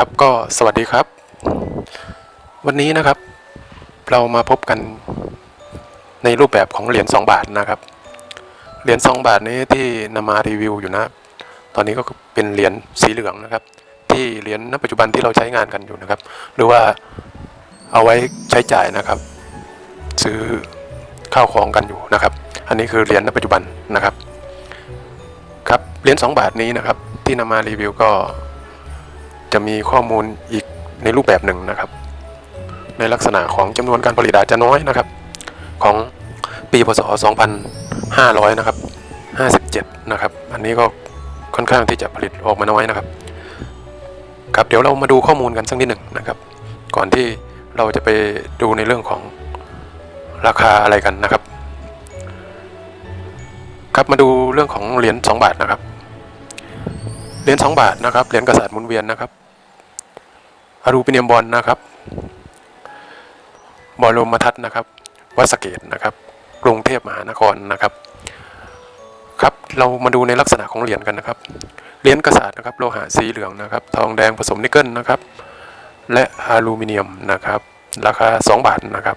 ครับก็สวัสดีครับ วันนี้นะครับ เรามาพบกันในรูปแบบของเหรียญ2บาทนะครับเหรียญ2บาทนี้ที่นำมารีวิวอยู่นะ ตอนนี้ก็เป็นเหรียญสีเหลืองนะครับ ที่เหรียญณปัจจุบันที่เราใช้งานกันอยู่นะครับ หรือว่าเอาไว้ใช้จ่ายนะครับ ซื้อข้าวของกันอยู่นะครับ อันนี้คือเหรียญณปัจจุบันนะครับครับเหรียญ2บาทนี้นะครับ ที่นำมารีวิวก็ จะมีข้อมูลอีกในรูปแบบหนึ่งนะครับ ในลักษณะของจำนวนการผลิตอาจจะน้อยนะครับ ของปีพศ 2500 นะครับ 57 นะครับ อันนี้ก็ค่อนข้างที่จะผลิตออกมาน้อยนะครับ ครับเดี๋ยวเรามาดูข้อมูลกันสักนิดหนึ่งนะครับ ก่อนที่เราจะไปดูในเรื่องของราคาอะไรกันนะครับ ครับมาดูเรื่องของเหรียญ2บาทนะครับเหรียญ2บาทนะครับเหรียญกษัตริย์หมุนเวียนนะครับ อลูมิเนียมบอลนะครับ บอลลมทัศน์นะครับวัดสเกตนะครับ กรุงเทพมหานครนะครับ ครับเรามาดูในลักษณะของเหรียญกันนะครับ เหรียญกษัตริย์นะครับโลหะสีเหลืองนะครับ ทองแดงผสมนิกเกิลนะครับ และอลูมิเนียมนะครับ ราคา 2 บาทนะครับ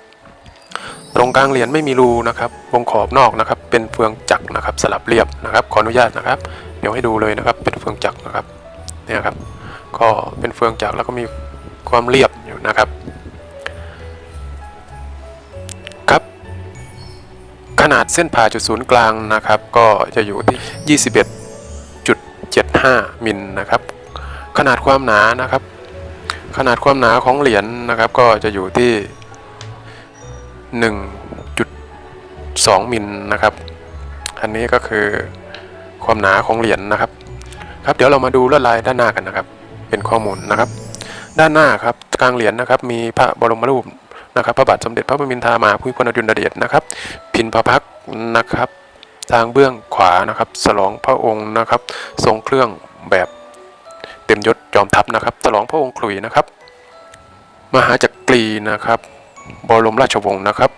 ตรงกลางเหรียญไม่มีรูนะครับ วงขอบนอกนะครับ เป็นเฟืองจักรนะครับ สลับเรียบนะครับ ขออนุญาตนะครับ เดี๋ยวให้ดูเลยนะครับ เป็นเฟืองจักรนะครับ เนี่ยครับ ก็เป็นเฟืองจักรแล้วก็มี ความเรียบอยู่นะครับครับ ขนาดเส้นผ่าจุดศูนย์กลางนะครับ ก็จะอยู่ที่ 21.75 มิลนะครับ ขนาดความหนานะครับ ขนาดความหนาของเหรียญนะครับ ก็จะอยู่ที่ 1.2 มิลนะครับ อันนี้ก็คือความหนาของเหรียญนะครับ ครับเดี๋ยวเรามาดูลวดลายด้านหน้ากันนะครับ เป็นข้อมูลนะครับ ด้านหน้าครับกลางเหรียญนะครับ มีพระบรมรูปนะครับ พระบาทสมเด็จพระปรมินทรามหาภูมิพลอดุลยเดชนะครับ พินพระพักนะครับ ทางเบื้องขวานะครับฉลองพระองค์นะครับ ทรงเครื่องแบบเต็มยศจอมทัพนะครับฉลองพระองค์ขลุยนะครับ มหาจักรีนะครับบรมราชวงศ์นะครับ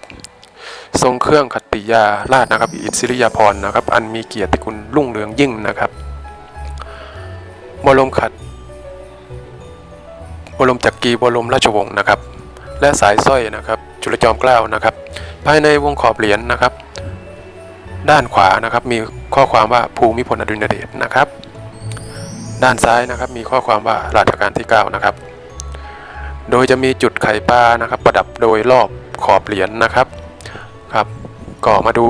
ทรงเครื่องขัตติยาราชนะครับ อิสริยาภรณ์นะครับ อันมีเกียรติคุณรุ่งเรืองยิ่งนะครับบรมขัด บรมจักรีบรมราชวงศ์นะครับ และสายสร้อยนะครับ จุลจอมเกล้านะครับ ภายในวงขอบเหรียญนะครับ ด้านขวานะครับมีข้อความว่าภูมิพลอดุลยเดชนะครับ ด้านซ้ายนะครับมีข้อความว่ารัชกาลที่ 9 นะครับ โดยจะมีจุดไข่ปลานะครับ ประดับโดยรอบขอบเหรียญนะครับครับ ก็มาดู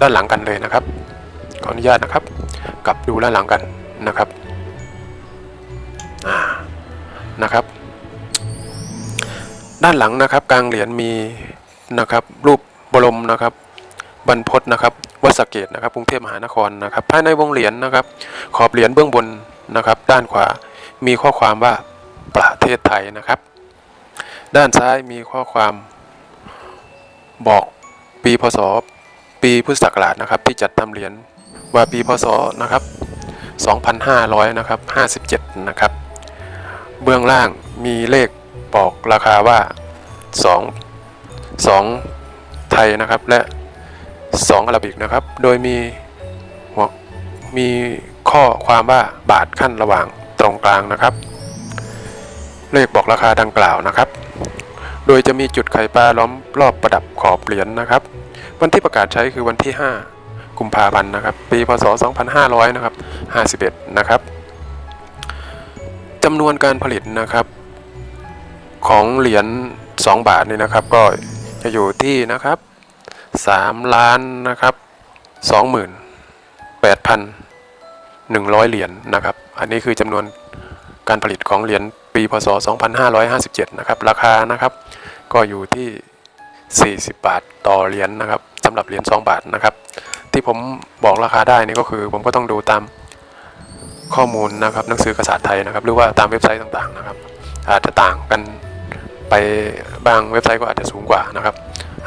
ด้านหลังกันเลยนะครับขออนุญาตนะครับ กลับดูด้านหลังกันนะครับ นะครับ ด้านหลังนะครับกลางเหรียญมีนะครับรูปบรมนะครับบรรพตนะครับวัดสเกตนะครับกรุงเทพมหานครนะครับ ภายในวงเหรียญนะครับ ขอบเหรียญเบื้องบนนะครับ ด้านขวามีข้อความว่าประเทศไทยนะครับ ด้านซ้ายมีข้อความบอกปีพศ ปีพุทธศักราชนะครับ ที่จัดทำเหรียญว่าปีพศนะครับ 2,500 นะครับ 57 นะครับ เบื้องล่างมีเลขบอกราคาว่า 2 2 ไทยนะครับและ 2อาราบิกนะครับ โดยมีหัวมีข้อความว่าบาทขั้นระหว่างตรงกลางนะครับ เลขบอกราคาดังกล่าวนะครับ โดยจะมีจุดไข่ปลาล้อมรอบประดับขอบเหรียญนะครับ วันที่ประกาศใช้คือวันที่ 5 กุมภาพันธ์นะครับ ปีพศ 2500 นะครับ 51 นะครับ จำนวนการผลิตนะครับ ของเหรียญ2 บาทนี่นะครับ ก็จะอยู่ที่นะครับ3ล้านนะครับ28,100 เหรียญนะครับ อันนี้คือจำนวนการผลิตของเหรียญปีพศ 2557 นะครับ ราคานะครับ ก็อยู่ที่ 40 บาทต่อเหรียญนะครับสำหรับเหรียญ2บาทนะครับ ที่ผมบอกราคาได้นี่ก็คือผมก็ต้องดูตาม ข้อมูลนะครับหนังสือกษัตริย์ไทยนะครับ หรือว่าตามเว็บไซต์ต่างๆนะครับ อาจจะต่างกันไปบางเว็บไซต์ก็อาจจะสูงกว่านะครับ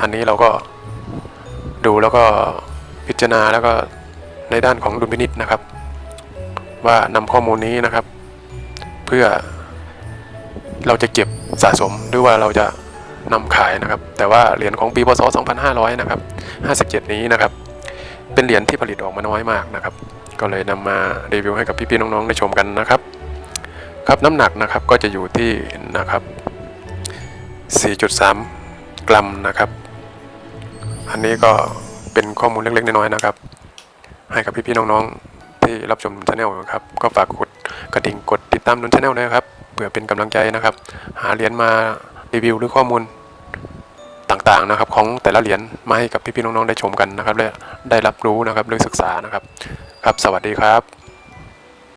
อันนี้เราก็ดูแล้วก็พิจารณาแล้วก็ในด้านของดุลพินิษนะครับ ว่านำข้อมูลนี้นะครับ เพื่อเราจะเก็บสะสมหรือว่าเราจะนำขายนะครับ แต่ว่าเหรียญของปีพศ2500 นะครับ 57 นี้นะครับ เป็นเหรียญที่ผลิตออกมาน้อยมากนะครับ ก็เลยนำมารีวิวให้กับพี่ๆน้องๆได้ชมกันนะครับ ครับน้ำหนักนะครับก็จะอยู่ที่นะครับ 4.3 กรัมนะครับ อันนี้ก็เป็นข้อมูลเล็กๆน้อยๆนะครับ ให้กับพี่ๆน้องๆที่รับชมชาแนลครับก็ฝากกดกระดิ่งกดติดตามนุนชาแนลด้วยครับเพื่อเป็นกำลังใจนะครับ หาเหรียญมารีวิวหรือข้อมูลต่างๆนะครับของแต่ละเหรียญมาให้กับพี่ๆน้องๆได้ชมกันนะครับและได้รับรู้นะครับได้ศึกษานะครับ ครับสวัสดีครับ